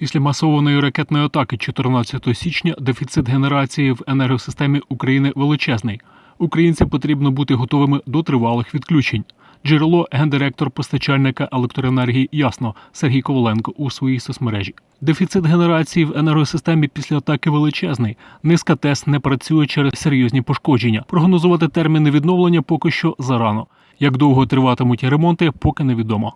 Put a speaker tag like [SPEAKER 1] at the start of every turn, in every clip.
[SPEAKER 1] Після масованої ракетної атаки 14 січня дефіцит генерації в енергосистемі України величезний. Українцям потрібно бути готовими до тривалих відключень. Джерело гендиректор постачальника електроенергії ясно Сергій Коваленко у своїй соцмережі. Дефіцит генерації в енергосистемі після атаки величезний. Низка ТЕС не працює через серйозні пошкодження. Прогнозувати терміни відновлення поки що зарано. Як довго триватимуть ремонти, поки невідомо.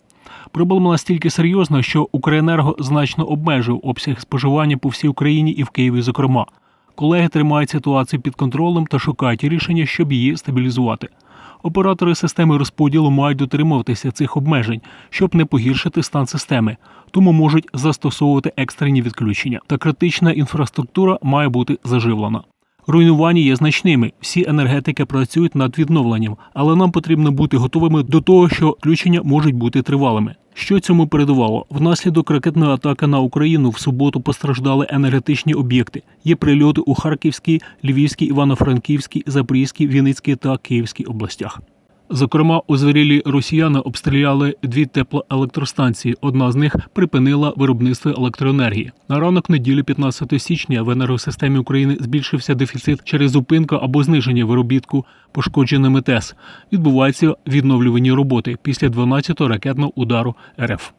[SPEAKER 1] Проблема настільки серйозна, що Укренерго значно обмежив обсяг споживання по всій Україні і в Києві, зокрема. Колеги тримають ситуацію під контролем та шукають рішення, щоб її стабілізувати. Оператори системи розподілу мають дотримуватися цих обмежень, щоб не погіршити стан системи, тому можуть застосовувати екстрені відключення. Та критична інфраструктура має бути заживлена. Руйнування є значними. Всі енергетики працюють над відновленням, але нам потрібно бути готовими до того, що включення можуть бути тривалими. Що цьому передувало? Внаслідок ракетної атаки на Україну в суботу постраждали енергетичні об'єкти. Є прильоти у Харківській, Львівській, Івано-Франківській, Запорізькій, Вінницькій та Київській областях. Зокрема, озвірілі росіяни обстріляли дві теплоелектростанції. Одна з них припинила виробництво електроенергії. На ранок неділі, 15 січня, в енергосистемі України збільшився дефіцит через зупинку або зниження виробітку пошкодженими ТЕС. Відбуваються відновлювані роботи після 12-го ракетного удару РФ.